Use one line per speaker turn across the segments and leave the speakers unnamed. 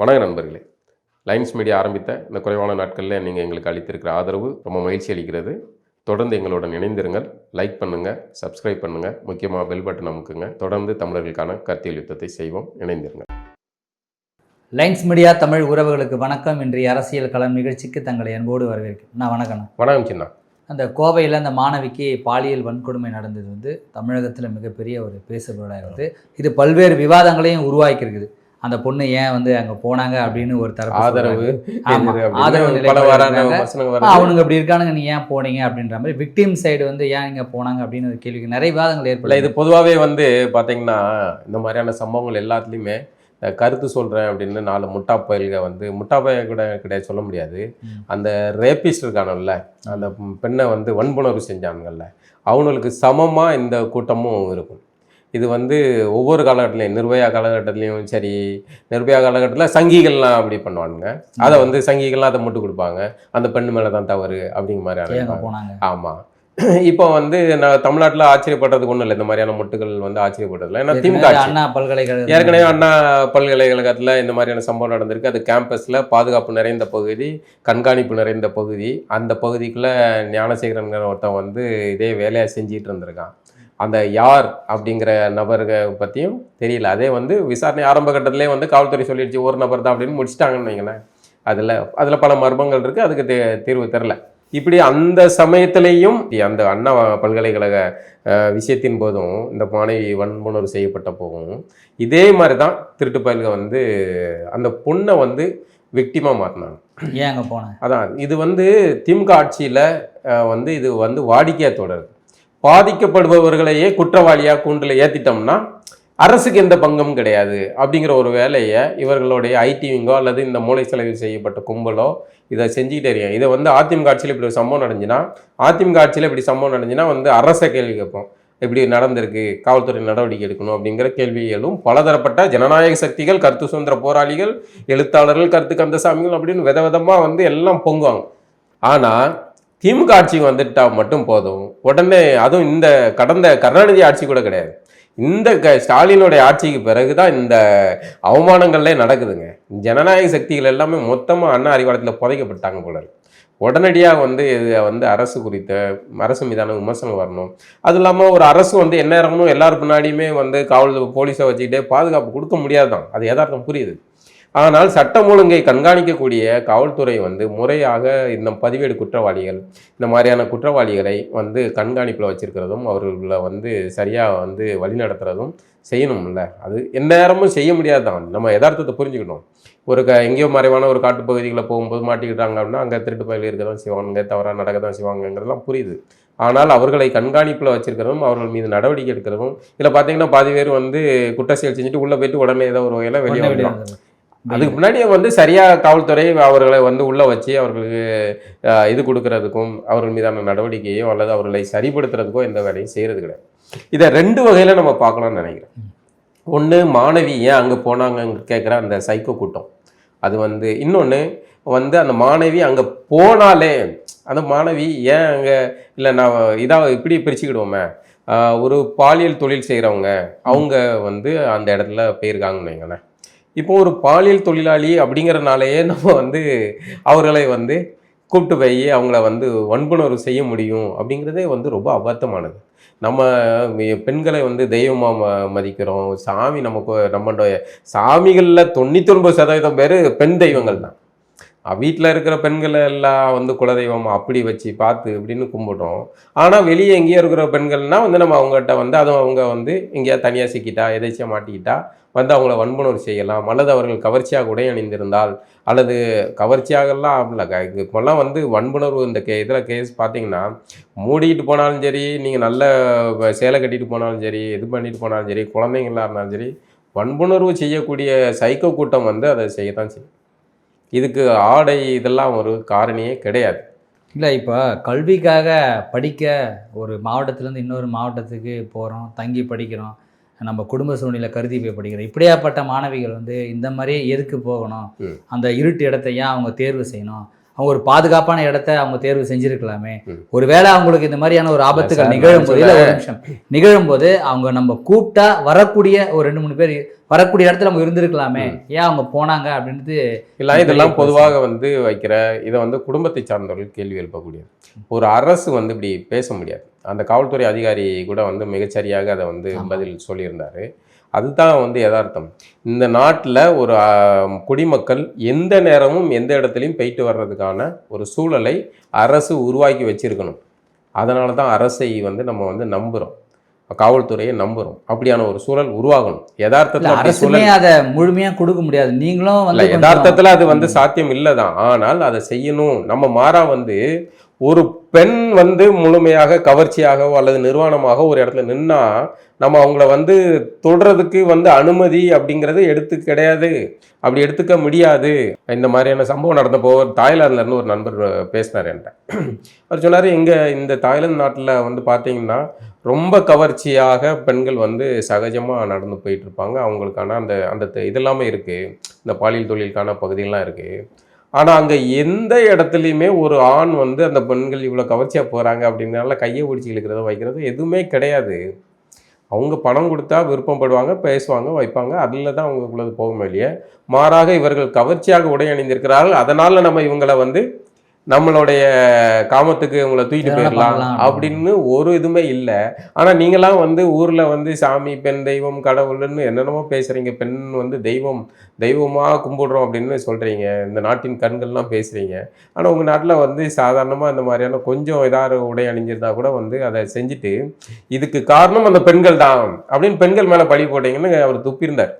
வணக்கம் நண்பர்களே. Lines media ஆரம்பித்த இந்த குறைவான நாட்களில் நீங்கள் எங்களுக்கு அளித்திருக்கிற ஆதரவு ரொம்ப மகிழ்ச்சி அளிக்கிறது. தொடர்ந்து எங்களுடன் இணைந்திருங்கள். லைக் பண்ணுங்கள் சப்ஸ்கிரைப் பண்ணுங்கள் முக்கியமாக பெல் பட்டன் அமுக்குங்க. தொடர்ந்து தமிழர்களுக்கான கருத்தியல் யுத்தத்தை செய்வோம். இணைந்திருங்கள்.
லைன்ஸ் மீடியா தமிழ் உறவுகளுக்கு வணக்கம். இன்றைய அரசியல் களம் நிகழ்ச்சிக்கு தங்களை அன்போடு வரவேற்கிறேன். நான் வணக்கம்
வணக்கம் சின்ன.
அந்த கோவையில் அந்த மாணவிக்கு பாலியல் வன்கொடுமை நடந்தது வந்து தமிழகத்தில் மிகப்பெரிய ஒரு பேசுபொருளாக இருக்குது இது பல்வேறு விவாதங்களையும் உருவாக்கியிருக்குது. அந்த பொண்ணு ஏன் வந்து அங்கே போனாங்க அப்படின்னு ஒரு தரப்பு
ஆதரவு
ஆதரவு. அவனுங்க அப்படி இருக்கானுங்க நீ ஏன் போனீங்க அப்படின்ற மாதிரி விக்டிம் சைடு வந்து ஏன் இங்கே போனாங்க அப்படின்னு ஒரு கேள்விக்கு நிறைய விவாதங்கள்
இல்லை
ஏற்படல
இது பொதுவாகவே வந்து பார்த்தீங்கன்னா இந்த மாதிரியான சம்பவங்கள் எல்லாத்துலேயுமே கருத்து சொல்கிறேன் அப்படின்னு நாலு முட்டா பயல்க வந்து முட்டா பய கூட கிடையாது சொல்ல முடியாது. அந்த ரேபிஸ்ட் இருக்கானுல்ல அந்த பெண்ணை வந்து வன்புணர்வு செஞ்சானுங்கல்ல அவங்களுக்கு சமமாக இந்த கூட்டமும் இருக்கும். இது வந்து ஒவ்வொரு காலகட்டத்திலையும் நிர்பயா காலகட்டத்திலையும் சரி நிர்பயா காலகட்டத்தில் சங்கிகள்லாம் அப்படி பண்ணுவானுங்க. அதை வந்து சங்கிகள்லாம் அதை முட்டு கொடுப்பாங்க. அந்த பெண்ணு மேலே தான் தவறு அப்படிங்கிற மாதிரி ஆமாம் இப்போ வந்து நான் தமிழ்நாட்டில் ஆச்சரியப்படுறதுக்கு ஒன்றும் இல்லை. இந்த மாதிரியான முட்டுகள் வந்து ஆச்சரியப்படுறதில்ல ஏன்னா திமுக.
அண்ணா பல்கலைக்கழகம்.
ஏற்கனவே அண்ணா பல்கலைக்கழகத்தில் இந்த மாதிரியான சம்பவம் நடந்திருக்கு. அது கேம்பஸில் பாதுகாப்பு நிறைந்த பகுதி கண்காணிப்பு நிறைந்த பகுதி. அந்த பகுதிக்குள்ளே ஞானசேகரன்கிற ஒருத்தன் வந்து இதே வேலையை செஞ்சிட்டு இருந்திருக்கான். அந்த யார் அப்படிங்கிற நபர்க பற்றியும் தெரியல. அதே வந்து விசாரணை ஆரம்ப கட்டத்திலே வந்து காவல்துறை சொல்லிடுச்சு ஒரு நபர் தான் அப்படின்னு முடிச்சிட்டாங்கன்னு வைங்களேன். அதில் அதில் பல மர்மங்கள் இருக்குது அதுக்கு தே தீர்வு தெரில இப்படி அந்த சமயத்திலையும் அந்த அண்ணா பல்கலைக்கழக விஷயத்தின் போதும் இந்த மாணவி வன்புணர்வு செய்யப்பட்ட போகும் இதே மாதிரி தான் திருட்டு பயல்க வந்து அந்த பொண்ணை வந்து விக்டிமாக மாற்றினாங்க
ஏன் அங்கே போனாங்க
அதான் இது வந்து திமுக ஆட்சியில் வந்து இது வந்து வாடிக்கையாக தொடருது பாதிக்கப்படுபவர்களையே குற்றவாளியாக கூண்டில் ஏற்றிட்டோம்னா அரசுக்கு எந்த பங்கும் கிடையாது. அப்படிங்கிற ஒரு வேலையை இவர்களுடைய ஐடிவிங்கோ அல்லது இந்த மூளை செலவில் செய்யப்பட்ட கும்பலோ இதை செஞ்சுக்கிட்டே இருக்காங்க. இதை வந்து அதிமுக ஆட்சியில் இப்படி ஒரு சம்பவம் நடந்துச்சுன்னா அதிமுக ஆட்சியில் இப்படி சம்பவம் நடந்துச்சுன்னா வந்து அரசை கேள்வி கேட்போம். இப்படி நடந்திருக்கு காவல்துறை நடவடிக்கை எடுக்கணும் அப்படிங்கிற கேள்விகளும் பலதரப்பட்ட ஜனநாயக சக்திகள் கருத்து சுதந்திர போராளிகள் எழுத்தாளர்கள் கருத்து கந்தசாமிகள் அப்படின்னு வித விதமாக வந்து எல்லாம் பொங்குவாங்க. ஆனால் திமுக ஆட்சிக்கு வந்துட்டால் மட்டும் போதும். உடனே அதுவும் இந்த கடந்த கருணாநிதி ஆட்சி கூட கிடையாது. இந்த க ஸ்டாலினுடைய ஆட்சிக்கு பிறகு தான் இந்த அவமானங்கள்லே நடக்குதுங்க. ஜனநாயக சக்திகள் எல்லாமே மொத்தமாக அண்ணா அறிவாளத்தில் புதைக்கப்பட்டாங்க போல இருக்கு. உடனடியாக வந்து இதை வந்து அரசு குறித்த அரசு மீதான விமர்சனம் வரணும். அது இல்லாமல் ஒரு அரசு வந்து என்ன இறங்கணும் எல்லாரும் பின்னாடியுமே வந்து காவல் போலீஸை வச்சுக்கிட்டே பாதுகாப்பு கொடுக்க முடியாது தான் அது எதார்த்தம் புரியுது. ஆனால் சட்டம் ஒழுங்கை கண்காணிக்கக்கூடிய காவல்துறை வந்து முறையாக இந்த பதிவேடு குற்றவாளிகள் இந்த மாதிரியான குற்றவாளிகளை வந்து கண்காணிப்பில் வச்சிருக்கிறதும் அவர்களை வந்து சரியாக வந்து வழிநடத்துறதும் செய்யணும்ல. அது எந்நேரமும் செய்ய முடியாது தான். நம்ம யதார்த்தத்தை புரிஞ்சுக்கணும். ஒரு க எங்கேயோ மறைவான ஒரு காட்டு பகுதிகளில் போகும்போது மாட்டிக்கிட்டாங்க அப்படின்னா அங்கே திருட்டு பயில இருக்க தான் செய்வாங்க தவறாக நடக்க தான் செய்வாங்கங்கிறதெல்லாம் புரியுது. ஆனால் அவர்களை கண்காணிப்பில் வச்சிருக்கிறதும் அவர்கள் மீது நடவடிக்கை எடுக்கிறதும் இதில் பார்த்தீங்கன்னா பாதி பேர் வந்து குற்ற செயல் செஞ்சுட்டு உள்ளே போயிட்டு உடனே ஏதோ ஒரு வகையில் வெளியே அதுக்கு முன்னாடியே வந்து சரியாக காவல்துறை அவர்களை வந்து உள்ளே வச்சு அவர்களுக்கு இது கொடுக்கறதுக்கும் அவர்கள் மீதான நடவடிக்கையோ அல்லது அவர்களை சரிப்படுத்துறதுக்கோ எந்த வேலையும் செய்கிறது கிடையாது. இதை ரெண்டு வகையில் நம்ம பார்க்கலாம்னு நினைக்கிறேன். ஒன்று மாணவி ஏன் அங்கே போனாங்கன்னு கேட்குற அந்த சைக்கோ கூட்டம். அது வந்து இன்னொன்று வந்து அந்த மாணவி அங்கே போனாலே அந்த மாணவி ஏன் அங்கே இல்லை நான் இதாக இப்படி பிரிச்சுக்கிடுவோமே ஒரு பாலியல் தொழில் செய்கிறவங்க அவங்க வந்து அந்த இடத்துல போயிருக்காங்கன்னு வைங்களேன். இப்போ ஒரு பாலியல் தொழிலாளி அப்படிங்கிறனாலேயே நம்ம வந்து அவர்களை வந்து கூப்பிட்டு போய் அவங்கள வந்து வன்புணர்வு செய்ய முடியும் அப்படிங்கிறதே வந்து ரொம்ப அபத்தமானது. நம்ம பெண்களை வந்து தெய்வமாக ம மதிக்கிறோம். சாமி நமக்கு நம்மளுடைய சாமிகளில் தொண்ணூற்றி ஒன்பது சதவீதம் பேர் பெண் தெய்வங்கள் தான் வீட்டில் இருக்கிற பெண்களை எல்லாம் வந்து குலதெய்வம் அப்படி வச்சு பார்த்து இப்படின்னு கும்பிடுறோம். ஆனால் வெளியே எங்கேயோ இருக்கிற பெண்கள்னா வந்து நம்ம அவங்ககிட்ட வந்து அதுவும் அவங்க வந்து எங்கேயா தனியாக சிக்கிட்டா எதேச்சியாக மாட்டிக்கிட்டா வந்து அவங்கள வன்புணர்வு செய்யலாம். அல்லது அவர்கள் கவர்ச்சியாக உடை அணிந்திருந்தால் அல்லது கவர்ச்சியாகலாம் இல்லை இப்போல்லாம் வந்து வன்புணர்வு இந்த கே இதில் கேஸ் பார்த்தீங்கன்னா மூடிக்கிட்டு போனாலும் சரி நீங்கள் நல்ல சேலை கட்டிட்டு போனாலும் சரி இது பண்ணிட்டு போனாலும் சரி குழந்தைங்களா இருந்தாலும் சரி வன்புணர்வு செய்யக்கூடிய சைக்கோ கூட்டம் வந்து அதை செய்யத்தான் செய்யும். இதுக்கு ஆடை இதெல்லாம் ஒரு காரணியே கிடையாது.
இல்லை இப்போ கல்விக்காக படிக்க ஒரு மாவட்டத்திலேருந்து இன்னொரு மாவட்டத்துக்கு போகிறோம் தங்கி படிக்கிறோம் நம்ம குடும்ப சூழ்நிலை கருதி போய் படிக்கிறோம். இப்படியாப்பட்ட மாணவிகள் வந்து இந்த மாதிரி எதுக்கு போகணும். அந்த இருட்டு இடத்த ஏன் அவங்க தேர்வு செய்யணும்? அவங்க ஒரு பாதுகாப்பான இடத்த அவங்க தேர்வு செஞ்சிருக்கலாமே. ஒருவேளை அவங்களுக்கு இந்த மாதிரியான ஒரு ஆபத்துகள்
சார்,
நிகழும்
நான்
போது இல்ல, ஒரு நிமிஷம். நிகழும் போது அவங்க நம்ம கூப்பிட்டா வரக்கூடிய ஒரு ரெண்டு மூணு பேர் வரக்கூடிய இடத்துல அவங்க இருந்திருக்கலாமே. ஏன் அவங்க போனாங்க அப்படின்றது
இல்லை இதெல்லாம் பொதுவாக வந்து வைக்கிற இதை வந்து குடும்பத்தை சார்ந்தவர்கள் கேள்வி எழுப்பக்கூடியது. ஒரு அரசு வந்து இப்படி பேச முடியாது. அந்த காவல்துறை அதிகாரி கூட வந்து மிகச்சரியாக அதை வந்து. பதில் சொல்லியிருந்தாரு. அதுதான் வந்து யதார்த்தம். இந்த நாட்டில் ஒரு குடிமக்கள் எந்த நேரமும் எந்த இடத்துலையும் போயிட்டு வர்றதுக்கான ஒரு சூழலை அரசு உருவாக்கி வச்சிருக்கணும். அதனால தான் அரசை வந்து நம்ம வந்து நம்புகிறோம் காவல்துறையை நம்புகிறோம் அப்படியான ஒரு சூழல் உருவாகணும்.
இல்ல
யதார்த்தத்தில்
அரசுமே அதை முழுமையா கொடுக்க முடியாது. நீங்களும்
இல்ல யதார்த்தத்துல அது வந்து சாத்தியம் இல்லதான். ஆனால் அதை செய்யணும். நம்ம மாறா வந்து ஒரு பெண் வந்து முழுமையாக கவர்ச்சியாகவோ அல்லது நிர்வாணமாக ஒரு இடத்துல நின்னா நம்ம அவங்கள வந்து தொடுறதுக்கு வந்து அனுமதி அப்படிங்கிறது எடுத்து கிடையாது. அப்படி எடுத்துக்க முடியாது. இந்த மாதிரியான சம்பவம் நடந்தப்போ தாய்லாந்துலேருந்து ஒரு நண்பர் பேசினார் என்கிட்ட. அவர் சொன்னார் இங்கே இந்த தாய்லாந்து நாட்டில் வந்து பார்த்தீங்கன்னா ரொம்ப கவர்ச்சியாக பெண்கள் வந்து சகஜமாக நடந்து போயிட்டு இருப்பாங்க. அவங்களுக்கான அந்த அந்த த- இதெல்லாமே இருக்குது இந்த பாலியல் தொழிலுக்கான பகுதிகள்லாம் இருக்குது ஆனால் அங்கே எந்த இடத்துலையுமே ஒரு ஆண் வந்து அந்த பெண்கள் இவ்வளோ கவர்ச்சியாக போகிறாங்க அப்படின்னால கையை பிடிச்சி இழுக்கிறதோ வைக்கிறதோ எதுவுமே கிடையாது. அவங்க பணம் கொடுத்தா விருப்பப்படுவாங்க பேசுவாங்க வைப்பாங்க. அதில் தான் அவங்களுக்குள்ளது போகும் இல்லையே மாறாக இவர்கள் கவர்ச்சியாக உடை அணிந்திருக்கிறார்கள். அதனால் நம்ம இவங்களை வந்து நம்மளுடைய காமத்துக்கு இவங்களை தூக்கிட்டு போயிடலாம். அப்படின்னு ஒரு இதுவுமே இல்லை. ஆனால் நீங்களாம் வந்து ஊரில் வந்து சாமி பெண் தெய்வம் கடவுள்னு என்னென்னமோ பேசுகிறீங்க பெண் வந்து தெய்வம் தெய்வமாக கும்பிடுறோம் அப்படின்னு சொல்கிறீங்க இந்த நாட்டின் கண்கள்லாம் பேசுகிறீங்க ஆனால் உங்கள் நாட்டில் வந்து சாதாரணமாக இந்த மாதிரியான கொஞ்சம் ஏதாவது உடை அணிஞ்சிருந்தா கூட வந்து அதை செஞ்சுட்டு இதுக்கு காரணம் அந்த பெண்கள் தான் அப்படின்னு பெண்கள் மேலே பழி போட்டீங்கன்னு அவர் துப்பியிருந்தார்.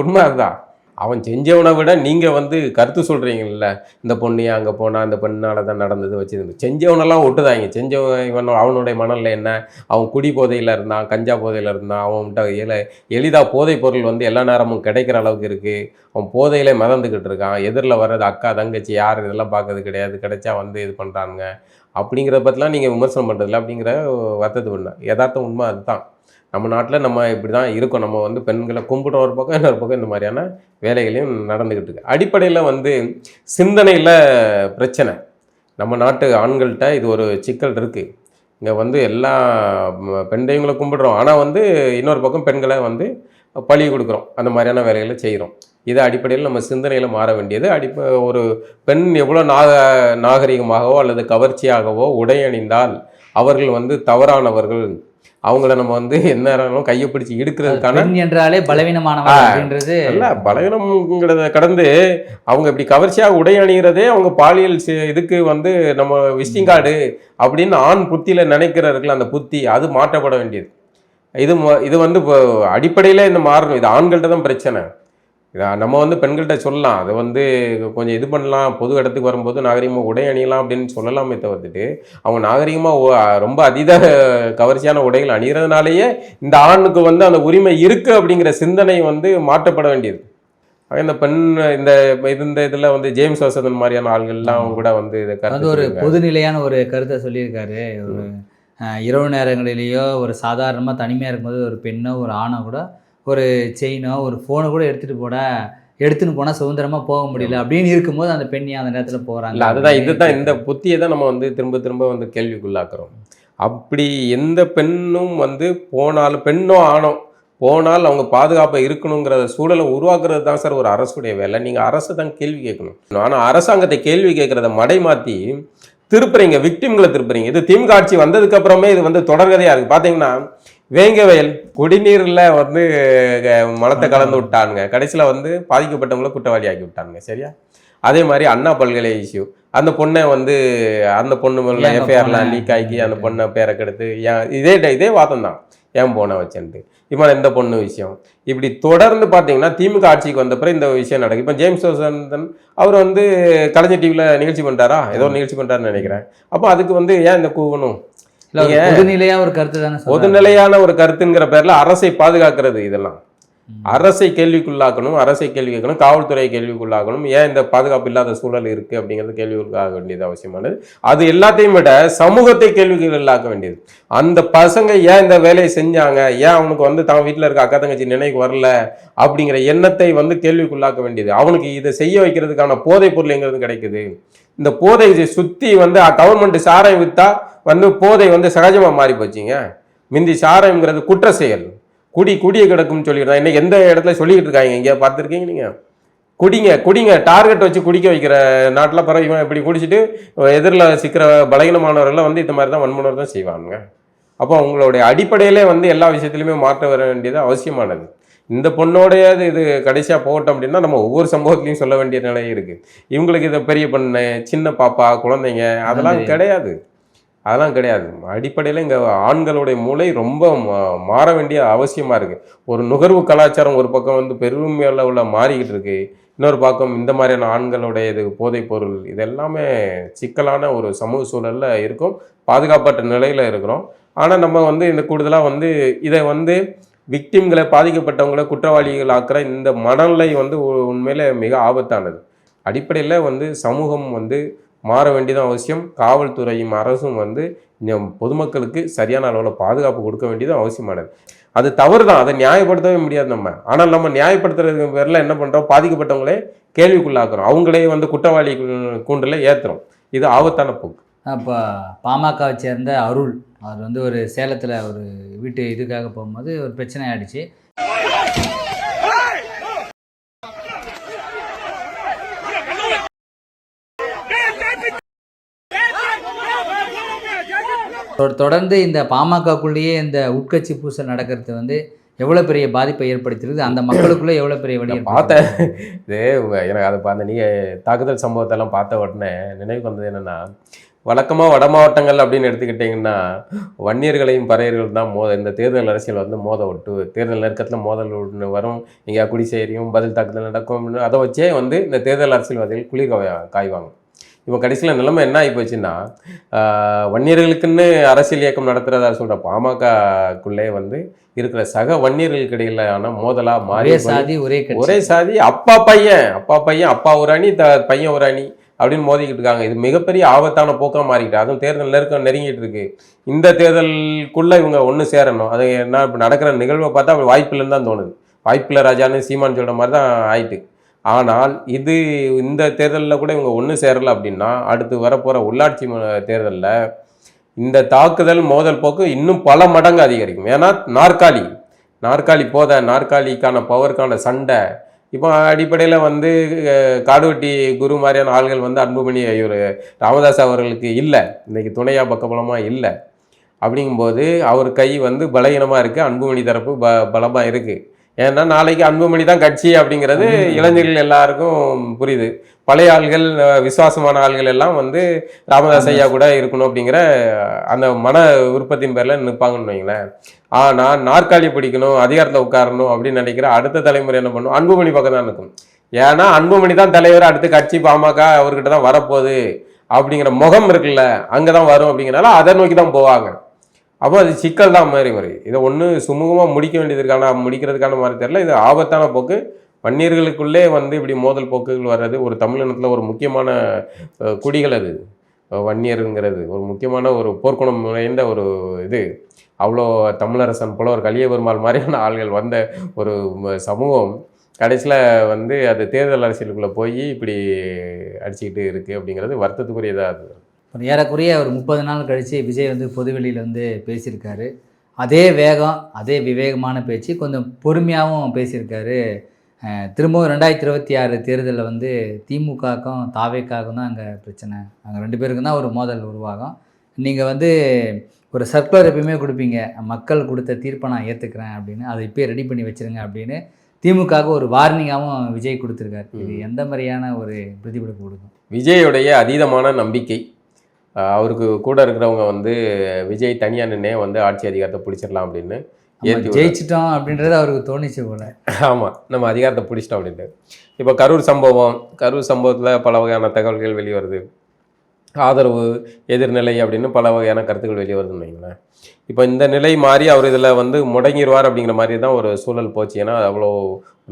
உண்மை அதுதான். அவன் செஞ்சவனை விட நீங்கள் வந்து கருத்து சொல்கிறீங்கல்ல இந்த பொண்ணு அங்கே போனால் இந்த பெண்ணால் தான் நடந்தது வச்சுருந்து. செஞ்சவனெல்லாம் ஒட்டுதாங்க. செஞ்சவன் இவன் அவனுடைய மனநிலை என்ன? அவன் குடி போதையில் இருந்தான் கஞ்சா போதையில் இருந்தான் அவன்கிட்ட எல எளிதாக போதைப் பொருள் வந்து எல்லா நேரமும் கிடைக்கிற அளவுக்கு இருக்குது அவன் போதையிலே மிதந்துக்கிட்டு இருக்கான். எதிரில் வர்றது அக்கா தங்கச்சி யார் இதெல்லாம் பார்க்கறது கிடையாது. கிடைச்சா வந்து இது பண்ணுறானுங்க அப்படிங்கிறத பற்றிலாம் நீங்கள் விமர்சனம் பண்ணுறதில்ல அப்படிங்கிற வருத்தத்தை பண்ண யதார்த்தம் உண்மை அதுதான். நம்ம நாட்டில் நம்ம இப்படி தான் இருக்கோம். நம்ம வந்து பெண்களை கும்பிடுற ஒரு பக்கம் இன்னொரு பக்கம் இந்த மாதிரியான வேலைகளையும் நடந்துக்கிட்டு இருக்கு. அடிப்படையில் வந்து சிந்தனையில் பிரச்சனை. நம்ம நாட்டு ஆண்கள்கிட்ட இது ஒரு சிக்கல் இருக்குது இங்கே வந்து எல்லா ம, பெண் தெய்வங்களை கும்பிடுறோம். ஆனால் வந்து இன்னொரு பக்கம் பெண்களை வந்து பழி கொடுக்குறோம். அந்த மாதிரியான வேலைகளை செய்கிறோம் இதை அடிப்படையில் நம்ம சிந்தனையில் மாற வேண்டியது. அடிப்ப ஒரு பெண் எவ்வளோ நாக நாகரிகமாகவோ அல்லது கவர்ச்சியாகவோ உடை அணிந்தால் அவர்கள் வந்து தவறானவர்கள் அவங்கள நம்ம வந்து என்ன கையை பிடிச்சி இழுக்கிறதுக்கான
பெண் என்றாலே பலவீனமானவர்
ஆ.
அப்படின்றது
அல்ல பலவீனம்ங்கிறத கடந்து அவங்க இப்படி கவர்ச்சியாக உடை அணிகிறதே அவங்க பாலியல் இதுக்கு வந்து நம்ம விசிட்டிங் கார்டு அப்படின்னு ஆண் புத்தியில நினைக்கிறவர்கள் அந்த புத்தி அது மாற்றப்பட வேண்டியது இது இது வந்து இப்போ அடிப்படையில இந்த மாறணும் இது ஆண்கள்ட்ட தான் பிரச்சனை நம்ம வந்து பெண்கள்கிட்ட சொல்லலாம். அதை வந்து கொஞ்சம் இது பண்ணலாம். பொது இடத்துக்கு வரும்போது நாகரிகமாக உடை அணியலாம் அப்படின்னு சொல்லலாமே தவிர்த்துட்டு அவங்க நாகரிகமாக ரொம்ப அதீத கவர்ச்சியான உடைகள் அணிகிறதுனாலேயே இந்த ஆணுக்கு வந்து அந்த உரிமை இருக்கு அப்படிங்கிற சிந்தனை வந்து மாற்றப்பட வேண்டியது. இந்த பெண் இந்த இந்த இதில் வந்து ஜேம்ஸ் வசந்தன் மாதிரியான ஆள்கள்லாம் கூட வந்து இதை கருத்து
ஒரு. பொதுநிலையான ஒரு கருத்தை சொல்லியிருக்காரு. ஒரு இரவு நேரங்களிலேயோ ஒரு சாதாரணமாக தனிமையாக இருக்கும்போது ஒரு பெண்ணோ ஒரு ஆணோ கூட ஒரு செயினோ ஒரு ஃபோனை கூட எடுத்துகிட்டு போட எடுத்துன்னு போனால் சுதந்திரமாக போக முடியல அப்படின்னு இருக்கும்போது அந்த பெண் அந்த நேரத்தில் போகிறாங்க
இல்ல அதுதான் இதுதான் இந்த புத்தியை தான் நம்ம வந்து திரும்ப திரும்ப வந்து கேள்விக்குள்ளாக்குறோம். அப்படி எந்த பெண்ணும் வந்து போனாலும் பெண்ணோ ஆணோ போனால் அவங்க பாதுகாப்பாக இருக்கணுங்கிற சூழலை உருவாக்குறது தான் சார் ஒரு அரசுடைய வேலை. நீங்கள் அரசை தான் கேள்வி கேட்கணும். ஆனால் அரசாங்கத்தை கேள்வி கேட்குறத மடை மாற்றி திருப்புறீங்க விக்டிம்களை திருப்புறீங்க. இது திமுக ஆட்சி வந்ததுக்கு அப்புறமே இது வந்து தொடர்கதையாக இருக்குது பார்த்தீங்கன்னா வேங்கவயல் குடிநீரில் வந்து மலத்தை கலந்து விட்டானுங்க. கடைசியில் வந்து பாதிக்கப்பட்டவங்கள குற்றவாளி ஆக்கி விட்டானுங்க சரியா? அதே மாதிரி அண்ணா பல்கலை இஷ்யூ. அந்த பொண்ணை வந்து அந்த பொண்ணு மேல எஃப்ஐஆர்லாம்? லீக் ஆகி அந்த பொண்ணை பேரை கெடுத்து ஏன் இதே இதே வாதம் தான். ஏன் போன வச்சேன்ட்டு. இப்போ இந்த பொண்ணு விஷயம். இப்படி தொடர்ந்து பார்த்தீங்கன்னா திமுக ஆட்சிக்கு வந்த பிறகு இந்த விஷயம் நடக்குது. இப்போ ஜேம்ஸ் வசந்தன் அவர் வந்து கலைஞர் டிவியில் நிகழ்ச்சி பண்ணிட்டாரா ஏதோ நிகழ்ச்சி பண்ணிட்டாருன்னு நினைக்கிறேன். அப்போ அதுக்கு வந்து ஏன் இந்த கூவணும்?
இல்லை ஒரு கருத்து தானே.
பொதுநிலையான ஒரு கருத்துங்கிற பேர்ல அரசை பாதுகாக்கிறது இதெல்லாம். அரசை கேள்விக்குள்ளாக்கணும் அரசை கேள்வி கேட்கணும் காவல்துறையை கேள்விக்குள்ளாக்கணும். ஏன் இந்த பாதுகாப்பு இல்லாத சூழல் இருக்கு அப்படிங்கிறது கேள்விக்குள்ளாக வேண்டியது அவசியமானது. அது எல்லாத்தையும் விட சமூகத்தை கேள்விக்குள்ளாக்க வேண்டியது. அந்த பசங்க ஏன் இந்த வேலையை செஞ்சாங்க? ஏன் அவனுக்கு வந்து தான் வீட்டில் இருக்க அக்கா தங்கச்சி நினைவுக்கு வரல? அப்படிங்கிற எண்ணத்தை வந்து கேள்விக்குள்ளாக்க வேண்டியது. அவனுக்கு இதை செய்ய வைக்கிறதுக்கான போதைப் பொருள் எங்கிறது கிடைக்குது? இந்த போதை சுத்தி வந்து கவர்மெண்ட் சாராயம் வித்தா வந்து போதை வந்து சகஜமா மாறி போச்சுங்க. மிந்தி சாராயம்ங்கிறது குற்ற செயல். குடி குடிய கிடக்கும்னு சொல்லிடுறாங்க இன்னைக்கு எந்த இடத்துல சொல்லிக்கிட்டு இருக்காங்க? இங்கே பார்த்துருக்கீங்க நீங்க? குடிங்க குடிங்க. டார்கெட் வச்சு குடிக்க வைக்கிற நாட்டில் பிறகு இவன் இப்படி குடிச்சிட்டு எதிரில் சிக்கிற பலகீனமானவர்கள்லாம் வந்து இந்த மாதிரி தான் வன்முனர் தான் செய்வாங்க அப்போ அவங்களுடைய அடிப்படையிலே வந்து எல்லா விஷயத்துலையுமே மாற்ற வர வேண்டியது அவசியமானது. இந்த பொண்ணோடையாவது இது கடைசியாக போகட்டும் அப்படின்னா நம்ம ஒவ்வொரு சம்பவத்திலையும் சொல்ல வேண்டிய நிலை இருக்குது இவங்களுக்கு இதை பெரிய பொண்ணு சின்ன பாப்பா குழந்தைங்க அதெல்லாம்
அது-
கிடையாது. அதெல்லாம் கிடையாது. அடிப்படையில் இங்கே ஆண்களுடைய மூளை ரொம்ப மாற வேண்டிய அவசியமாக இருக்குது ஒரு நுகர்வு கலாச்சாரம் ஒரு பக்கம் வந்து பெரும் அளவில் மாறிக்கிட்டு இருக்கு. இன்னொரு பக்கம் இந்த மாதிரியான ஆண்களுடைய இது போதைப் பொருள் இது எல்லாமே சிக்கலான ஒரு சமூக சூழலில் இருக்கும். பாதுகாப்பற்ற நிலையில் இருக்கிறோம். ஆனால் நம்ம வந்து இந்த கூடுதலாக வந்து இதை வந்து விக்டிம்களை பாதிக்கப்பட்டவங்களை குற்றவாளிகள் ஆக்கிற இந்த மனநிலை வந்து உண்மையில் மிக ஆபத்தானது. அடிப்படையில் வந்து சமூகம் வந்து மாற வேண்டியதும் அவசியம். காவல்துறையும் அரசும் வந்து பொதுமக்களுக்கு சரியான அளவில் பாதுகாப்பு கொடுக்க வேண்டியதும் அவசியமானது. அது தவறு தான் அதை நியாயப்படுத்தவே முடியாது நம்ம. ஆனால் நம்ம நியாயப்படுத்துறதுக்கு பேரில் என்ன பண்ணுறோம் பாதிக்கப்பட்டவங்களே கேள்விக்குள்ளாக்குறோம். அவங்களே வந்து குற்றவாளி கூண்டில் ஏற்றுறோம் இது ஆபத்தான போக்கு.
அப்போ பாமகவை சேர்ந்த அருள் அவர் வந்து ஒரு சேலத்தில் ஒரு வீட்டு இதுக்காக போகும்போது ஒரு பிரச்சனை ஆயிடுச்சு. தொ- தொடர்ந்து இந்த பாமகக்குள்ளேயே இந்த உட்கட்சி பூசல் நடக்கிறது வந்து எவ்வளோ பெரிய பாதிப்பை ஏற்படுத்திருக்கு அந்த மக்களுக்குள்ளே எவ்வளோ பெரிய வழி
பார்த்தேன் இது எனக்கு அதை பார்த்த நீங்கள் தாக்குதல் சம்பவத்தெல்லாம் பார்த்த உடனே நினைவுக்கு வந்தது என்னென்னா வழக்கமாக வட மாவட்டங்கள் அப்படின்னு எடுத்துக்கிட்டிங்கன்னா வன்னியர்களையும் பறையர்கள் தான் மோத இந்த தேர்தல் அரசியல் வந்து மோத விட்டு தேர்தல் நெருக்கத்தில் மோதல் ஒன்று வரும். எங்கேயா குடிசேரியும் பதில் தாக்குதல் நடக்கும். அதை வச்சே வந்து இந்த தேர்தல் அரசியல்வாதிகள் குளிர் காய- காய்வாங்க. இப்போ கடைசியில் நிலைமை என்ன ஆகி போச்சுன்னா ஆஹ், வன்னியர்களுக்குன்னு அரசியல் இயக்கம் நடத்துறதா சொல்கிற பாமகக்குள்ளே வந்து இருக்கிற சக வன்னியர்களுக்கு இடையிலான மோதலாக மாறி
சாதி ஒரே
ஒரே சாதி அப்பா பையன் அப்பா பையன் அப்பா ஒரு அணி த பையன் ஒரு அணி அப்படின்னு மோதிக்கிட்டு இருக்காங்க. இது மிகப்பெரிய ஆபத்தான போக்காக மாறிக்கிட்டு அதுவும் தேர்தல் நெருக்கம் நெருங்கிட்டு இருக்கு. இந்த தேர்தலுக்குள்ளே இவங்க ஒன்று சேரணும். அது என்ன இப்போ நடக்கிற நிகழ்வை பார்த்தா அப்படி வாய்ப்பில்லைன்னு தான் தோணுது. வாய்ப்பில்லை ராஜான்னு சீமான் சொல்கிற மாதிரி தான் ஆயிட்டு. ஆனால் இது இந்த தேர்தலில் கூட இவங்க ஒன்று சேரலை அப்படின்னா அடுத்து வரப்போகிற உள்ளாட்சி தேர்தலில் இந்த தாக்குதல் மோதல் போக்கு இன்னும் பல மடங்கு அதிகரிக்கும். ஏன்னா நாற்காலி. நாற்காலி போத நாற்காலிக்கான பவருக்கான சண்டை இப்போ அடிப்படையில் வந்து காடுவெட்டி குரு மாதிரியான ஆள்கள் வந்து அன்புமணி இவர் ராமதாஸ் அவர்களுக்கு இல்லை. இன்னைக்கு துணையா பக்கபலமாக இல்லை. அப்படிங்கும்போது அவர் கை வந்து பலகீனமாக இருக்குது அன்புமணி தரப்பு ப பலமாக இருக்குது ஏன்னா நாளைக்கு அன்புமணி தான் கட்சி அப்படிங்கிறது இளைஞர்கள் எல்லாருக்கும் புரியுது. பழைய ஆள்கள் விசுவாசமான ஆள்கள் எல்லாம் வந்து ராமதாஸ் ஐயா கூட இருக்கணும் அப்படிங்கிற அந்த மன விருப்பத்தின் பேரில் நிற்பாங்கன்னு வைங்களேன். ஆனால் நாற்காலி பிடிக்கணும் அதிகாரத்தில் உட்காரணும் அப்படின்னு நினைக்கிற அடுத்த தலைமுறை என்ன பண்ணும்? அன்புமணி பக்கம் தான் இருக்கும் ஏன்னா அன்புமணி தான் தலைவர் அடுத்து கட்சி பாமக அவர்கிட்ட தான் வரப்போகுது அப்படிங்கிற முகம் இருக்குல்ல அங்கே தான் வரும் அப்படிங்கிறனால அதை நோக்கி தான் போவாங்க. அப்போ அது சிக்கல் தான் மாதிரி மாதிரி இதை ஒன்று சுமூகமாக முடிக்க வேண்டியதுக்கான முடிக்கிறதுக்கான மாதிரி தெரியல. இது ஆபத்தான போக்கு. வன்னியர்களுக்குள்ளே வந்து இப்படி மோதல் போக்குகள் வர்றது ஒரு தமிழினத்தில் ஒரு முக்கியமான குடிகள் அது. வன்னியருங்கிறது. ஒரு முக்கியமான ஒரு போர்க்குணம் நிறைந்த ஒரு இது. அவ்வளோ தமிழரசன் புலவர் கலிய பெருமாள் மாதிரியான ஆள்கள் வந்த ஒரு சமூகம். கடைசியில் வந்து அது தேர்தல் அரசியலுக்குள்ளே போய் இப்படி அடிச்சுக்கிட்டு இருக்குது அப்படிங்கிறது வருத்தத்துக்குரியதாக அது.
ஒரு ஏறக்குறைய ஒரு முப்பது நாள் கழித்து விஜய் வந்து பொதுவெளியில் வந்து பேசியிருக்காரு. அதே வேகம் அதே விவேகமான பேச்சு கொஞ்சம் பொறுமையாகவும் பேசியிருக்காரு. திரும்பவும் ரெண்டாயிரத்தி இருபத்தி ஆறு தேர்தலில் வந்து திமுகவுக்கும் தாவேக்காவுக்கும் தான் அங்கே பிரச்சனை. அங்கே ரெண்டு பேருக்கும் தான் ஒரு மோதல் உருவாகும். நீங்கள் வந்து ஒரு சர்க்குலர் எப்பயுமே கொடுப்பீங்க. மக்கள் கொடுத்த தீர்ப்பை நான் ஏற்றுக்கிறேன் அப்படின்னு. அதை இப்போயே ரெடி பண்ணி வச்சிருங்க அப்படின்னு திமுகவுக்கு ஒரு வார்னிங்காகவும் விஜய் கொடுத்துருக்காரு. இது எந்த மாதிரியான ஒரு பிரதிபலிப்பு கொடுக்கும்?
விஜயோடைய அதீதமான நம்பிக்கை. அவருக்கு கூட இருக்கிறவங்க வந்து விஜய் தனியாக நின்னே வந்து ஆட்சி அதிகாரத்தை பிடிச்சிடலாம் அப்படின்னு. விடுறாரு.
ஜெயிச்சிட்டோம் அப்படின்றது அவருக்கு தோணுச்சு போல.
ஆமாம் நம்ம அதிகாரத்தை பிடிச்சிட்டோம் அப்படின்ட்டு. இப்போ கரூர் சம்பவம் கரூர் சம்பவத்தில் பல வகையான தகவல்கள் வெளிவருது. ஆதரவு எதிர்நிலை அப்படின்னு பல வகையான கருத்துக்கள் வெளியே வருதுன்னு வைங்களேன். இப்போ இந்த நிலை மாறி அவர் இதில் வந்து முடங்கிடுவார் அப்படிங்கிற மாதிரி தான் ஒரு சூழல் போச்சு. ஏன்னா அவ்வளோ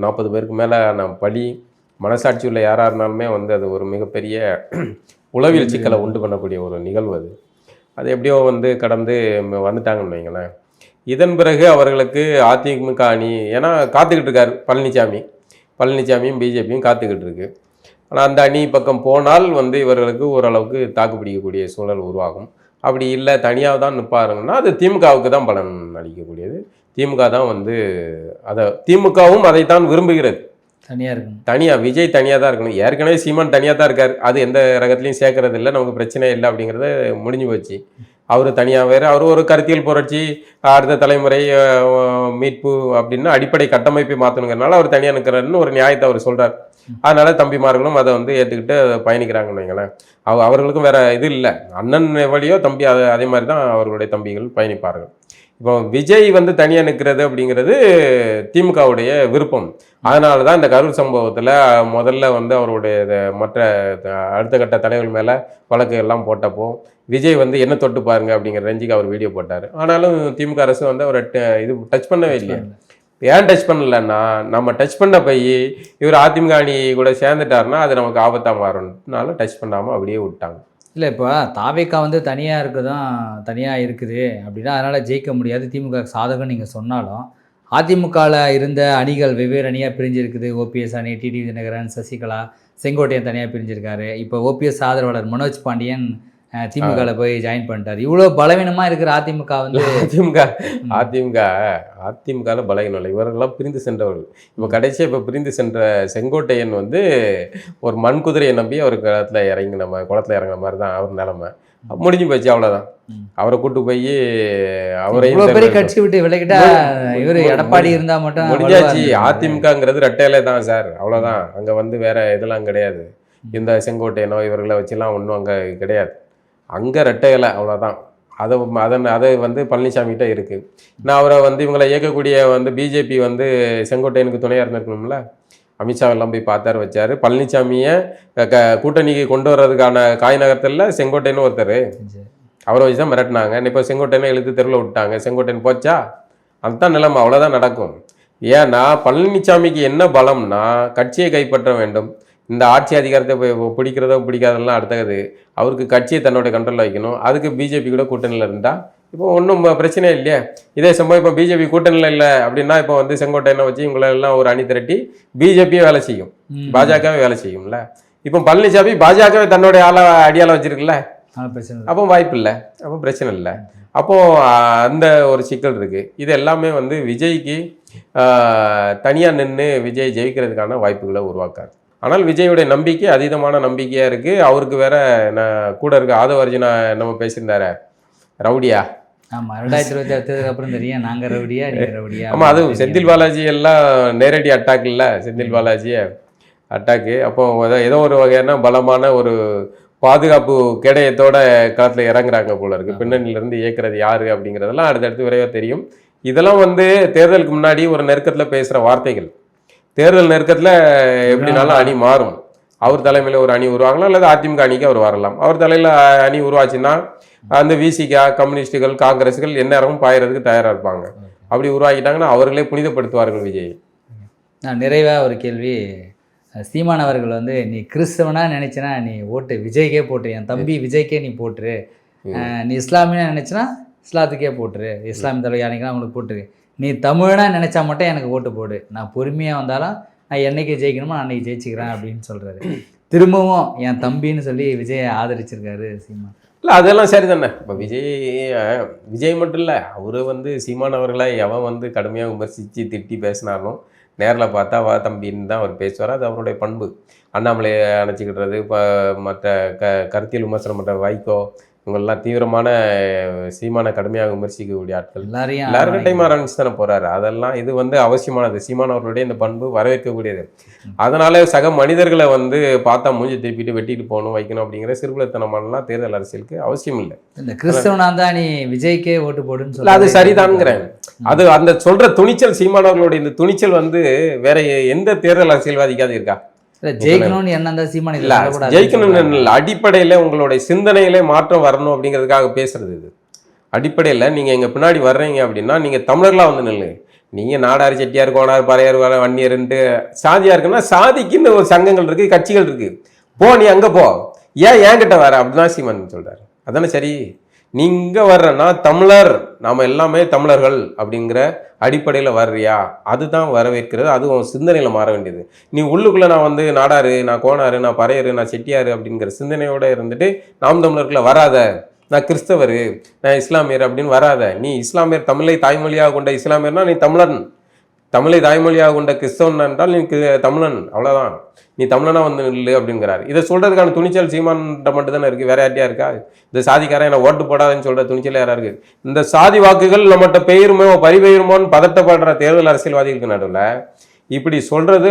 நாற்பது பேருக்கு மேலே நான் பழி மனசாட்சி உள்ள யாராக இருந்தாலுமே வந்து அது ஒரு மிகப்பெரிய உளவியல் சிக்கலை உண்டு பண்ணக்கூடிய ஒரு நிகழ்வு அது. அது எப்படியோ வந்து கடந்து வந்துட்டாங்கன்னு வைங்களேன். இதன் பிறகு அவர்களுக்கு அதிமுக அணி ஏன்னா காத்துக்கிட்டு இருக்காரு பழனிசாமி பழனிசாமியும் பிஜேபியும் காத்துக்கிட்டு இருக்கு. ஆனால் அந்த அணி பக்கம் போனால் வந்து இவர்களுக்கு ஓரளவுக்கு தாக்கு பிடிக்கக்கூடிய சூழல் உருவாகும். அப்படி இல்லை தனியாக தான் நிற்பாருங்கன்னா அது திமுகவுக்கு தான் பலன் அளிக்கக்கூடியது. திமுக தான் வந்து அதை திமுகவும் அதைத்தான் விரும்புகிறது.
தனியாக இருக்கணும்.
தனியாக விஜய் தனியாக தான் இருக்கணும். ஏற்கனவே சீமான் தனியாக தான் இருக்கார். அது எந்த ரகத்துலையும் சேர்க்கறது இல்லை நமக்கு பிரச்சனை இல்லை அப்படிங்கிறது முடிஞ்சு போச்சு. அவர் தனியாக வேறு அவர் ஒரு கருத்தியல் புரட்சி அடுத்த தலைமுறை மீட்பு அப்படின்னா அடிப்படை கட்டமைப்பை மாற்றணுங்கிறனால அவர் தனியாக நிற்கிறாருன்னு ஒரு நியாயத்தை அவர் சொல்கிறார் அதனால் தம்பிமார்களும் அதை வந்து ஏற்றுக்கிட்டு பயணிக்கிறாங்கன்னு வைங்களேன். அவ அவர்களுக்கும் வேறு இது இல்லை. அண்ணன் வழியோ தம்பி அது அதே மாதிரி தான் அவர்களுடைய தம்பிகள் பயணிப்பார்கள். இப்போ விஜய் வந்து தனியாக நிற்கிறது அப்படிங்கிறது திமுகவுடைய விருப்பம். அதனால தான் இந்த கரூர் சம்பவத்தில் முதல்ல வந்து அவருடைய மற்ற அடுத்த கட்ட தலைவர்கள் மேலே வழக்கு எல்லாம் போட்டப்போ விஜய் வந்து என்ன தொட்டு பாருங்க அப்படிங்கிற ரேஞ்சுக்கு அவர் வீடியோ போட்டார். ஆனாலும் திமுக அரசு வந்து அவரை இது டச் பண்ணவே இல்லையா. ஏன் டச் பண்ணலன்னா நம்ம டச் பண்ண போய் இவர் அதிமுக அணி கூட சேர்ந்துட்டாருன்னா அது நமக்கு ஆபத்தாக மாறும்னால டச் பண்ணாமல் அப்படியே விட்டாங்க.
இல்லை இப்போ தாவேக்கா வந்து தனியாக இருக்குதான் தனியாக இருக்குது அப்படின்னா அதனால் ஜெயிக்க முடியாது. திமுக சாதகம் நீங்கள் சொன்னாலும் அதிமுகவில் இருந்த அணிகள் வெவ்வேறு அணியாக பிரிஞ்சிருக்குது. ஓபிஎஸ் அணி டிடி தினகரன் சசிகலா செங்கோட்டையன் தனியாக பிரிஞ்சிருக்காரு. இப்போ ஓபிஎஸ் ஆதரவாளர் மனோஜ் பாண்டியன் திமுகவில் போய் ஜாயின் பண்ணிட்டார். இவ்வளோ பலவீனமாக இருக்கிற அதிமுக வந்து
அதிமுக அதிமுக அதிமுகல பலகீனம் இல்லை. இவர்களெல்லாம் பிரிந்து சென்றவர்கள். இப்போ கடைசியாக இப்போ பிரிந்து சென்ற செங்கோட்டையன் வந்து ஒரு மண் குதிரையை நம்பி அவர் குளத்துல இறங்கின மாதிரி குளத்துல இறங்கின மாதிரி தான் அவர் நிலைமை. முடிஞ்சு போச்சு. அவ்வளோதான். அவரை கூட்டு போய் அவரையும்
பெரிய. கட்சி விட்டு விலகிட்டா இவர் எடப்பாடி இருந்தால் மட்டும்
முடிஞ்சாச்சு. அதிமுகங்கிறது ரெட்டையில தான் சார். அவ்வளோதான் அங்கே வந்து வேற இதெல்லாம் கிடையாது. இந்த செங்கோட்டையனோ இவர்களை வச்சுலாம் ஒன்றும் அங்கே கிடையாது. அங்கே ரெட்டையில அவ்வளோதான் அதை அதன் அதை வந்து பழனிசாமிகிட்ட இருக்கு. நான் அவரை வந்து இவங்களை இயக்கக்கூடிய வந்து பிஜேபி வந்து செங்கோட்டையனுக்கு துணையாக இருந்திருக்கணும்ல? அமித்ஷா எல்லாம் போய் பார்த்தாரு வச்சாரு. பழனிசாமியை க- கூட்டணிக்கு கொண்டு வர்றதுக்கான காய் நகரத்தில் செங்கோட்டையன் ஒருத்தர். அவரை வச்சு தான் மிரட்டினாங்க. இப்போ செங்கோட்டையனை இழுத்து தெருவில் விட்டாங்க செங்கோட்டையன் போச்சா? அதுதான் நிலைமை. அவ்வளோதான் நடக்கும். ஏன்னா பழனிசாமிக்கு என்ன பலம்னா கட்சியை கைப்பற்ற வேண்டும். இந்த ஆட்சி அதிகாரத்தை பிடிக்கிறதோ பிடிக்காதெல்லாம் அடுத்தது. அவருக்கு கட்சியை தன்னோட கண்ட்ரோலில் வைக்கணும். அதுக்கு பிஜேபி கூட கூட்டணியில் இருந்தால் இப்போ ஒன்றும் பிரச்சனை இல்லையே. இதே சம்பவம் இப்போ பிஜேபி கூட்டணியில் இல்லை அப்படின்னா இப்போ வந்து செங்கோட்டையனை வச்சு இவங்களை எல்லாம் ஒரு அணி திரட்டி பிஜேபியே வேலை செய்யும். பாஜகவே வேலை செய்யும்ல. இப்போ பழனிசாமி பாஜகவே தன்னோட ஆள அடியால வச்சிருக்குல்ல. அப்போ வாய்ப்பு இல்லை. அப்போ பிரச்சனை இல்லை. அப்போ அந்த ஒரு சிக்கல் இருக்கு. இது எல்லாமே வந்து விஜய்க்கு தனியாக நின்று விஜய் ஜெயிக்கிறதுக்கான வாய்ப்புகளை உருவாக்காரு ஆனால் விஜயுடைய நம்பிக்கை அதீதமான நம்பிக்கையா இருக்கு. அவருக்கு வேற நான் கூட இருக்க ஆதவ அர்ஜுனா நம்ம பேசியிருந்தாரு. ரவுடியா?
ஆமா ரெண்டாயிரத்தி இருபத்தி ஆறுக்கு அப்புறம் தெரியும். நாங்க ரவுடியா நீங்க ரவுடியா
ஆமா அது செந்தில் பாலாஜி எல்லாம் நேரடி அட்டாக் இல்ல. செந்தில் பாலாஜி அட்டாக்கு. அப்போ ஏதோ ஒரு வகையான பலமான ஒரு பாதுகாப்பு கேடயத்தோட களத்துல இறங்குறாங்க போல இருக்கு. பின்னணியில இருந்து இயக்குறது யாரு அப்படிங்கிறதெல்லாம் அடுத்தடுத்து விரைவாக தெரியும். இதெல்லாம் வந்து தேர்தலுக்கு முன்னாடி ஒரு நெருக்கத்துல பேசுற வார்த்தைகள். தேர்தல் நெருக்கத்துல எப்படினாலும் அணி மாறும்? அவர் தலைமையில ஒரு அணி உருவாகலாம் அல்லது அதிமுக அணிக்கு அவர் வரலாம். அவர் தலையில அணி உருவாச்சுன்னா அந்த விசிகா கம்யூனிஸ்டுகள் காங்கிரஸுகள் எந்நேரமும் பாயறதுக்கு தயாரா இருப்பாங்க. அப்படி உருவாக்கிட்டாங்கன்னா அவர்களே புனிதப்படுத்துவார்கள் விஜய்.
நான் நிறைவா ஒரு கேள்வி சீமான் அவர்கள் வந்து நீ கிறிஸ்தவனா நினைச்சனா நீ ஓட்டு விஜய்க்கே போட்டு என் தம்பி விஜய்க்கே நீ போட்டுரு. நீ இஸ்லாமியா நினைச்சனா இஸ்லாத்துக்கே போட்டுரு. இஸ்லாமிய தலைவர் யானைக்கெல்லாம் அவங்களுக்கு போட்டுரு. நீ தமிழனா நினைச்சா மட்டும் எனக்கு ஓட்டு போடு. நான் பொறுமையா வந்தாலும் நான் என்னைக்கு ஜெயிக்கணுமோ நான் அன்னைக்கு ஜெயிச்சுக்கிறேன் அப்படின்னு சொல்றாரு. திரும்பவும் என் தம்பின்னு சொல்லி விஜயை ஆதரிச்சிருக்காரு சீமான்.
இல்லை அதெல்லாம் சரிதானே. இப்போ விஜய் விஜய் மட்டும் இல்லை அவரு வந்து சீமான் அவர்களை எவன் வந்து கடுமையாக விமர்சித்து திட்டி பேசினாலும் நேரில் பார்த்தா வா தம்பின்னு தான் அவர் பேசுவார். அது அவருடைய பண்பு. அண்ணாமலையை அணைச்சிக்கிட்டுறது இப்போ மற்ற க கருத்தியல் விமர்சனம் பண்ணுற வைகோ இவங்கெல்லாம் தீவிரமான சீமானை கடுமையாக விமர்சிக்கக்கூடிய ஆட்கள். எல்லாருக்கிட்டையும் ஆரம்பிச்சு தானே போறாரு. அதெல்லாம் இது வந்து அவசியமானது. சீமான் அவர்களுடைய இந்த பண்பு வரவேற்கக்கூடியது. அதனால சக மனிதர்களை வந்து பார்த்தா மூஞ்சி திருப்பிட்டு வெட்டிட்டு போகணும் வைக்கணும் அப்படிங்கிற சிறுகுலத்தனமானலாம் தேர்தல் அரசியலுக்கு அவசியம் இல்லை.
இந்த கிறிஸ்தவனா தான் நீ விஜய்க்கே ஓட்டு போடுன்னு
இல்ல அது சரிதான்ங்கிறேன். அது அந்த சொல்ற துணிச்சல் சீமானவர்களுடைய இந்த துணிச்சல் வந்து வேற எந்த தேர்தல் அரசியல்வாதிக்காவது இருக்கா?
ஜெயிக்கணும்னு என்ன இருந்தா சீமான் இதை
இல்ல
சொல்லக்கூடாதுன்னு
ஜெயிக்கணும்னு
சொல்றாங்க.
இல்லை அடிப்படையில உங்களுடைய சிந்தனையிலே மாற்றம் வரணும் அப்படிங்கிறதுக்காக பேசுறது இது. அடிப்படையில நீங்க எங்க பின்னாடி வர்றீங்க அப்படின்னா நீங்க தமிழர்களா வந்து நில்லு. நீங்க நாடார் செட்டியார் கோனார் பறையர் வன்னியர்ன்ட்டு சாதியா இருக்குன்னா சாதிக்குன்னு ஒரு சங்கங்கள் இருக்கு கட்சிகள் இருக்கு. போ நீ அங்க போ. ஏன் என்கிட்ட வர? அப்படிதான் சீமான் சொல்றாரு. அதானே சரி? நீங்கள் வர்றனா தமிழர் நாம எல்லாமே தமிழர்கள் அப்படிங்கிற அடிப்படையில் வர்றியா? அதுதான் வரவேற்கிறது. அது உன் சிந்தனையில் மாற வேண்டியது. நீ உள்ளுக்குள்ளே நான் வந்து நாடாரு நான் கோனாரு நான் பறையரு நான் செட்டியாரு அப்படிங்கிற சிந்தனையோடு இருந்துட்டு நாம் தமிழர்களை வராத நான் கிறிஸ்தவர் நான் இஸ்லாமியர் அப்படின்னு வராத நீ இஸ்லாமியர் தமிழை தாய்மொழியாக கொண்ட இஸ்லாமியர்னா நீ தமிழன். தமிழை தாய்மொழியாக கொண்ட கிறிஸ்தவன் என்றால் நீ தமிழன் அவ்வளோதான் நீ தமிழனா வந்து நில்லு அப்படிங்கிறாரு. இதை சொல்கிறதுக்கான துணிச்சல் சீமான்கிட்ட மட்டும் தானே இருக்குது வேற யார்ட்டையா இருக்கா? இந்த சாதிக்காரன் என்னை ஓட்டு போடாதுன்னு சொல்கிற துணிச்சல் யாராக இருக்குது இந்த சாதி வாக்குகள் நம்மகிட்ட பெயருமோ பரிபெயருமோன்னு பதட்டப்படுற தேர்தல் அரசியல்வாதிகளுக்கு நடுவில் இப்படி சொல்கிறது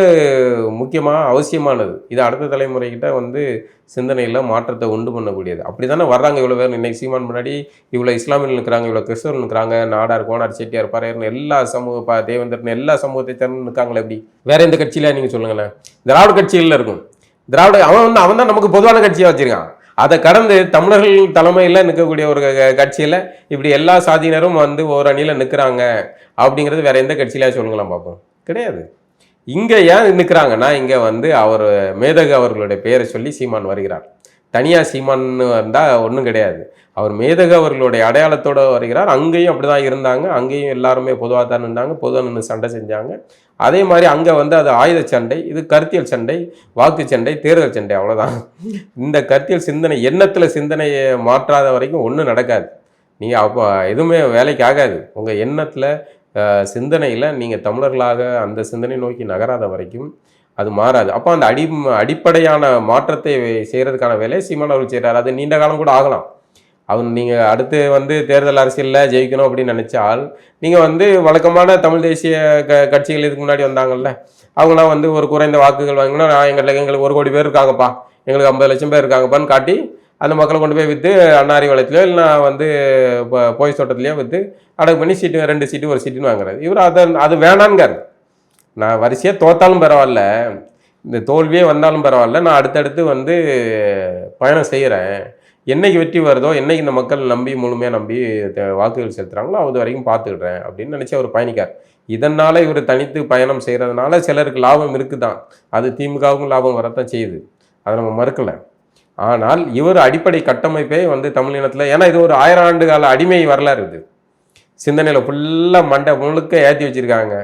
முக்கியமாக அவசியமானது. இது அடுத்த தலைமுறைகிட்ட வந்து சிந்தனையில் மாற்றத்தை உண்டு பண்ணக்கூடியது. அப்படி தானே வர்றாங்க இவ்வளோ பேர். இன்றைக்கி சீமான் முன்னாடி இவ்வளோ இஸ்லாமியில் நிற்கிறாங்க இவ்வளோ கிறிஸ்தவர்கள் நிற்கிறாங்க நாடார் கோனார் செட்டியார் பறையர்னு எல்லா சமூக ப தேவேந்திரன் எல்லா சமூகத்தை சேர்ந்து நிற்காங்களே எப்படி? வேற எந்த கட்சியில நீங்கள் சொல்லுங்களேன்? திராவிட கட்சிகளில் இருக்கும். திராவிட அவன் வந்து அவன் தான் நமக்கு பொதுவான கட்சியாக வச்சுருக்கான். அதை கடந்து தமிழர்கள் தலைமையில் நிற்கக்கூடிய ஒரு க- இப்படி எல்லா சாதியினரும் வந்து ஒரு அணியில் நிற்கிறாங்க அப்படிங்கிறது வேற எந்த கட்சியில சொல்லுங்களேன் பார்ப்போம் கிடையாது. இங்கே ஏன் நிற்கிறாங்கன்னா இங்கே வந்து அவர் மேதகு அவர்களுடைய பெயரை சொல்லி சீமான் வருகிறார். தனியாக சீமான்னு வந்தால் ஒன்றும் கிடையாது. அவர் மேதகு அவர்களுடைய அடையாளத்தோடு வருகிறார். அங்கேயும் அப்படிதான் இருந்தாங்க. அங்கேயும் எல்லாருமே பொதுவாக தான் இருந்தாங்க. பொதுவாக நின்று சண்டை செஞ்சாங்க. அதே மாதிரி அங்கே வந்து அது ஆயுத சண்டை இது கருத்தியல் சண்டை வாக்கு சண்டை தேர்தல் சண்டை அவ்வளோதான் இந்த கருத்தியல் சிந்தனை எண்ணத்தில் சிந்தனையை மாற்றாத வரைக்கும் ஒன்றும் நடக்காது. நீங்கள் அப்போ எதுவுமே வேலைக்கு ஆகாது. உங்கள் எண்ணத்தில் சிந்தனையில் நீங்கள் தமிழர்களாக அந்த சிந்தனை நோக்கி நகராத வரைக்கும் அது மாறாது. அப்போ அந்த அடி அடிப்படையான மாற்றத்தை செய்கிறதுக்கான வேலையை சீமான் அவர்கள் செய்கிறார் அது நீண்ட காலம் கூட ஆகலாம். அவன் நீங்கள் அடுத்து வந்து தேர்தல் அரசியலில் ஜெயிக்கணும் அப்படின்னு நினச்சால் நீங்கள் வந்து வழக்கமான தமிழ் தேசிய க கட்சிகள் இதுக்கு முன்னாடி வந்தாங்கல்ல அவங்களாம் வந்து ஒரு குறைந்த வாக்குகள் வாங்கினா நான் எங்களுக்கு எங்களுக்கு ஒரு கோடி பேர் இருக்காங்கப்பா எங்களுக்கு ஐம்பது லட்சம் பேர் இருக்காங்கப்பான்னு காட்டி அந்த மக்களை கொண்டு போய் விற்று அன்னாரி வளத்திலையோ இல்லைனா வந்து இப்போ போய் தோட்டத்துலையோ விற்று அடகு பண்ணி சீட்டு ரெண்டு சீட்டு ஒரு சீட்டுன்னு வாங்குறாரு இவர் அதை அது வேணான்கார் நான் வரிசையாக தோத்தாலும் பரவாயில்ல. இந்த தோல்வியே வந்தாலும் பரவாயில்ல. நான் அடுத்தடுத்து வந்து பயணம் செய்கிறேன் என்னைக்கு வெற்றி வருதோ என்னைக்கு இந்த மக்கள் நம்பி முழுமையாக நம்பி வாக்குகள் செலுத்துறாங்களோ அது வரைக்கும் பார்த்துக்கிடுறேன் அப்படின்னு நினச்சி அவர் பயணிக்கார். இதனால் இவர் தனித்து பயணம் செய்கிறதுனால சிலருக்கு லாபம் இருக்குதான். அது திமுகவுக்கும் லாபம் வரத்தான் செய்யுது. அதை நம்ம மறுக்கலை. ஆனால் இவர் அடிப்படை கட்டமைப்பே வந்து தமிழினத்தில் ஏன்னா இது ஒரு ஆயிரம் ஆண்டு கால அடிமை வரலாறு இது. சிந்தனையில் ஃபுல்லாக மண்டை முழுக்க ஏற்றி வச்சிருக்காங்க.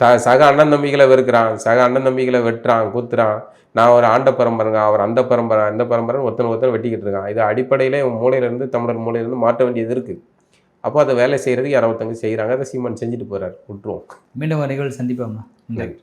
த சக அண்ணன் தம்பிகளை வெறுக்கிறான் சக அண்ணன் தம்பிகளை வெட்டுறான் குத்துறான். நான் ஒரு ஆண்ட பரம்பரைங்க அவர் அந்த பரம்பரை அந்த பரம்பரை ஒருத்தன் ஒருத்தன் வெட்டிக்கிட்டு இருக்கான். இது அடிப்படையிலே மூலையிலேருந்து தமிழர் மூலையிலேருந்து மாற்ற வேண்டியது இருக்குது அப்போ அதை வேலை செய்கிறதுக்கு யாரோ ஒருத்தங்க செய்கிறாங்க அதை சீமான் செஞ்சுட்டு போகிறார் விட்டுருவோம்.
மீண்டும் நிகழ்வு சந்திப்போம்னா
நன்றி.